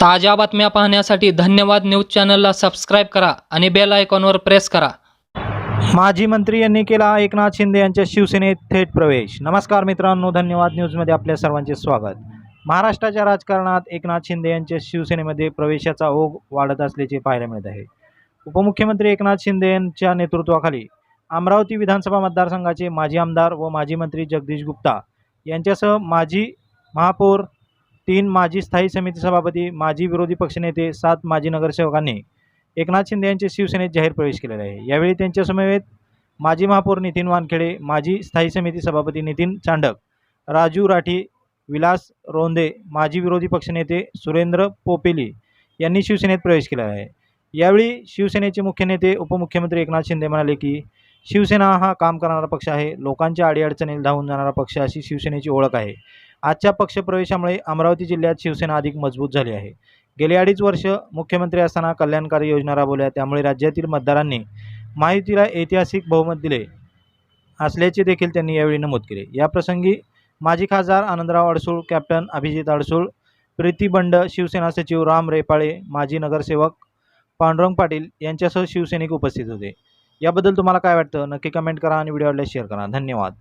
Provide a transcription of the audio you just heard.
ताज्या बातम्या पाहण्यासाठी धन्यवाद न्यूज चॅनलला सबस्क्राईब करा आणि बेल आयकॉनवर प्रेस करा. माजी मंत्री यांनी केला एकनाथ शिंदे यांच्या शिवसेनेत थेट प्रवेश. नमस्कार मित्रांनो धन्यवाद न्यूजमध्ये आपल्या सर्वांचे स्वागत. महाराष्ट्राच्या राजकारणात एकनाथ शिंदे यांच्या शिवसेनेमध्ये प्रवेशाचा ओघ वाढत असल्याचे पाहायला मिळत आहे. उपमुख्यमंत्री एकनाथ शिंदे यांच्या नेतृत्वाखाली अमरावती विधानसभा मतदारसंघाचे माजी आमदार व माजी मंत्री जगदीश गुप्ता यांच्यासह माजी महापौर तीन माजी स्थायी समिती सभापती माजी विरोधी पक्षनेते सात माजी नगरसेवकांनी एकनाथ शिंदे यांचे शिवसेनेत जाहीर प्रवेश केलेला आहे. यावेळी त्यांच्या समवेत माजी महापौर नितीन वानखेडे माजी स्थायी समिती सभापती नितीन चांडक राजू राठी विलास रोंदे माजी विरोधी पक्षनेते सुरेंद्र पोपेली यांनी शिवसेनेत प्रवेश केला आहे. यावेळी शिवसेनेचे मुख्य नेते उपमुख्यमंत्री एकनाथ शिंदे म्हणाले की शिवसेना हा काम करणारा पक्ष आहे. लोकांच्या अडीअडचणीला धावून जाणारा पक्ष अशी शिवसेनेची ओळख आहे. आजच्या पक्षप्रवेशामुळे अमरावती जिल्ह्यात शिवसेना अधिक मजबूत झाली आहे. गेली अडीच वर्ष मुख्यमंत्री असताना कल्याणकारी योजना राबवल्या. त्यामुळे राज्यातील मतदारांनी माहितीला ऐतिहासिक बहुमत दिले असल्याचे देखील त्यांनी यावेळी नमूद केले. याप्रसंगी माजी खासदार आनंदराव अडसूळ कॅप्टन अभिजित अडसूळ प्रीती बंड शिवसेना सचिव राम रेपाळे माजी नगरसेवक पांडुरंग पाटील यांच्यासह शिवसैनिक उपस्थित होते. याबद्दल तुम्हाला काय वाटतं? नक्की कमेंट करा आणि व्हिडिओला शेअर करा. धन्यवाद.